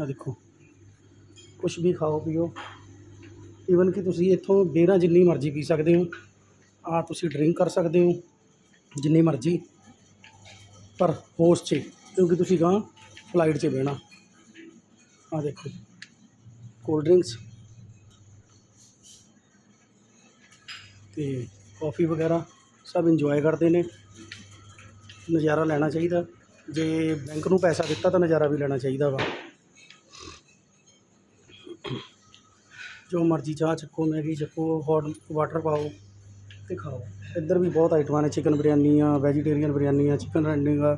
ਆ ਦੇਖੋ। ਕੁਝ ਵੀ ਖਾਓ, ਪੀਓ। ਈਵਨ ਕਿ ਤੁਸੀਂ ਇੱਥੋਂ ਬੇਰਾਂ ਜਿੰਨੀ ਮਰਜ਼ੀ ਪੀ ਸਕਦੇ ਹੋ। ਆ ਤੁਸੀਂ ਡਰਿੰਕ ਕਰ ਸਕਦੇ ਹੋ, ਜਿੰਨੀ ਮਰਜ਼ੀ। ਪਰ ਹੋਸ਼ 'ਚ, ਕਿਉਂਕਿ ਤੁਸੀਂ ਗਾਂ ਫਲਾਈਟ 'ਚ ਬਹਿਣਾ। ਆ ਦੇਖੋ ਕੋਲਡ ਡਰਿੰਕਸ ਤੇ ਕਾਫੀ ਵਗੈਰਾ ਸਭ ਇੰਜੋਏ ਕਰਦੇ ਨੇ। ਨਜ਼ਾਰਾ ਲੈਣਾ ਚਾਹੀਦਾ। ਜੇ ਬੈਂਕ ਨੂੰ ਪੈਸਾ ਦਿੱਤਾ ਤਾਂ ਨਜ਼ਾਰਾ ਵੀ ਲੈਣਾ ਚਾਹੀਦਾ ਵਾ। ਜੋ ਮਰਜ਼ੀ ਚਾਹ ਚੱਕੋ ਮੈਗੀ ਚੱਕੋ ਹੌਟ ਵਾਟਰ ਪਾਓ ਤੇ ਖਾਓ ਇੱਧਰ ਵੀ ਬਹੁਤ ਆਈਟਮਾਂ ਨੇ ਚਿਕਨ ਬਿਰਿਆਨੀ ਆ ਵੈਜੀਟੇਰੀਅਨ ਬਿਰਿਆਨੀ ਆ ਚਿਕਨ ਰੈਂਡਿੰਗ ਆ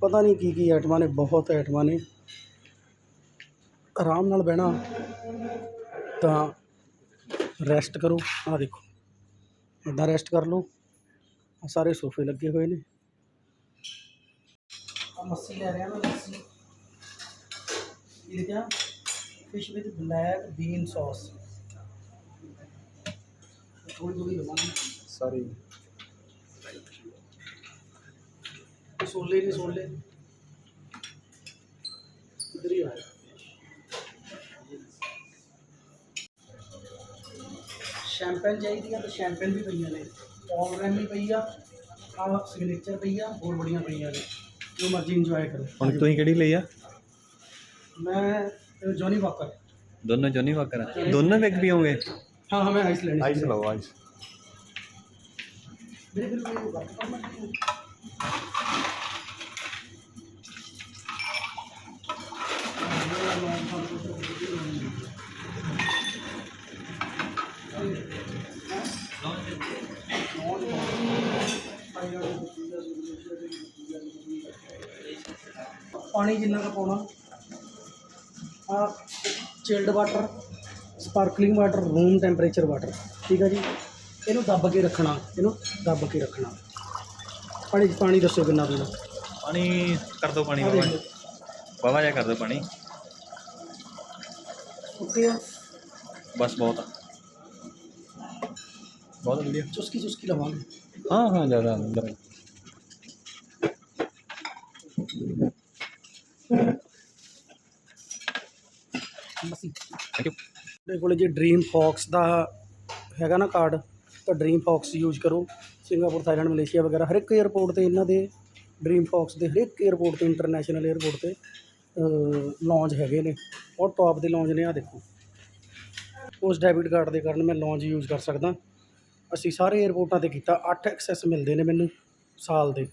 ਪਤਾ ਨਹੀਂ ਕੀ ਕੀ ਆਈਟਮਾਂ ਨੇ ਬਹੁਤ ਆਈਟਮਾਂ ਨੇ ਆਰਾਮ ਨਾਲ ਬਹਿਣਾ ਤਾਂ ਰੈਸਟ ਕਰੋ ਆ ਦੇਖੋ ਇੱਦਾਂ ਰੈਸਟ ਕਰ ਲਓ ਆਹ ਸਾਰੇ ਸੋਫੇ ਲੱਗੇ ਹੋਏ ਨੇ ਆ ਲੱਸੀ ਲੈ ਰਿਹਾ ਮੈਂ ਲੱਸੀ ਇਹ ਕਿਆ fish with black bean sauce ਥੋੜੀ ਥੋੜੀ ਲਵਾਂਗੇ। ਸਾਰੀ ਛੋਲੇ ਨੇ ਛੋਲੇ। ਇਧਰ ਹੀ ਆ। ਸ਼ੈਂਪੇਨ ਚਾਹੀਦੀ ਆ ਤਾਂ ਸ਼ੈਂਪੇਨ ਵੀ ਪਈਆਂ ਨੇ। ਪੌਲਰੈਮ ਵੀ ਪਈ ਆ ਆ ਸਿਗਨੇਚਰ ਪਈ ਆ ਹੋਰ ਬੜੀਆਂ ਪਈਆਂ ਨੇ। ਜੋ ਮਰਜ਼ੀ ਇੰਜੋਏ ਕਰੋ। ਹੁਣ ਤੁਸੀਂ ਕਿਹੜੀ ਲਈ ਆ? ਮੈਂ ਜੌਨੀ ਵਾਕਰ ਦੋਨੋਂ ਜੋਨੀ ਵਾਕਰ ਦੋਨੋਂ ਵਿਕ ਵੀ ਹੋਗੇ ਹਾਂ ਹਾਂ ਮੈਂ ਆਈਸ ਲੈਣੀ ਆਈਸ ਲਓ ਆਈਸ ਮੇਰੇ ਫਿਰ ਮੇਰੇ ਵਰਕ ਪਰਮਿਟ ਨਹੀਂ ਪਾਣੀ ਜਿੰਨਾ ਕੁ ਪਾਉਣਾ। ਆ chilled water sparkling water room temperature water. ਠੀਕ ਹੈ ਜੀ? ਇਹਨੂੰ ਦੱਬ ਕੇ ਰੱਖਣਾ ਇਹਨੂੰ ਦੱਬ ਕੇ ਰੱਖਣਾ। ਪਾਣੀ ਪਾਣੀ ਦੱਸੋ ਕਿੰਨਾ ਪੀਣਾ। ਪਾਣੀ ਕਰ ਦੋ ਪਾਣੀ ਬਾਬਾ ਲਓ ਬਾਬਾ ਜਿਹਾ ਕਰ ਦੋ ਪਾਣੀ। ਓਕੇ ਆ। ਬਸ ਬਹੁਤ ਆ। ਬਹੁਤ ਵਧੀਆ। ਚੁਸਕੀ ਚੁਸਕੀ ਲਵਾਂਗੇ। ਹਾਂ ਹਾਂ ਜ਼ਿਆਦਾ ਅੰਦਰ ਬਸੀ ਥੈਂਕ ਤੁਹਾਡੇ ਕੋਲ ਜੇ ਡ੍ਰੀਮ ਫੋਕਸ ਦਾ ਹੈਗਾ ਨਾ ਕਾਰਡ ਤਾਂ ਡ੍ਰੀਮ ਫੋਕਸ ਯੂਜ਼ ਕਰੋ। ਸਿੰਗਾਪੁਰ ਥਾਈਲੈਂਡ ਮਲੇਸ਼ੀਆ ਵਗੈਰਾ ਹਰ ਇੱਕ ਏਅਰਪੋਰਟ 'ਤੇ ਇਹਨਾਂ ਦੇ ਡ੍ਰੀਮ ਫੋਕਸ ਦੇ ਹਰ ਇੱਕ ਏਅਰਪੋਰਟ 'ਤੇ ਇੰਟਰਨੈਸ਼ਨਲ ਏਅਰਪੋਰਟ 'ਤੇ ਲੌਂਜ ਹੈਗੇ ਨੇ। ਬਹੁਤ ਟੌਪ ਦੇ ਲੌਂਜ ਨੇ ਆ ਦੇਖੋ। ਉਸ ਡੈਬਿਟ ਕਾਰਡ ਦੇ ਕਾਰਨ ਮੈਂ ਲੌਂਜ ਯੂਜ਼ ਕਰ ਸਕਦਾ। ਅਸੀਂ ਸਾਰੇ ਏਅਰਪੋਰਟਾਂ 'ਤੇ ਕੀਤਾ 8 ਐਕਸੈਸ ਮਿਲਦੇ ਨੇ ਮੈਨੂੰ ਸਾਲ ਦੇ।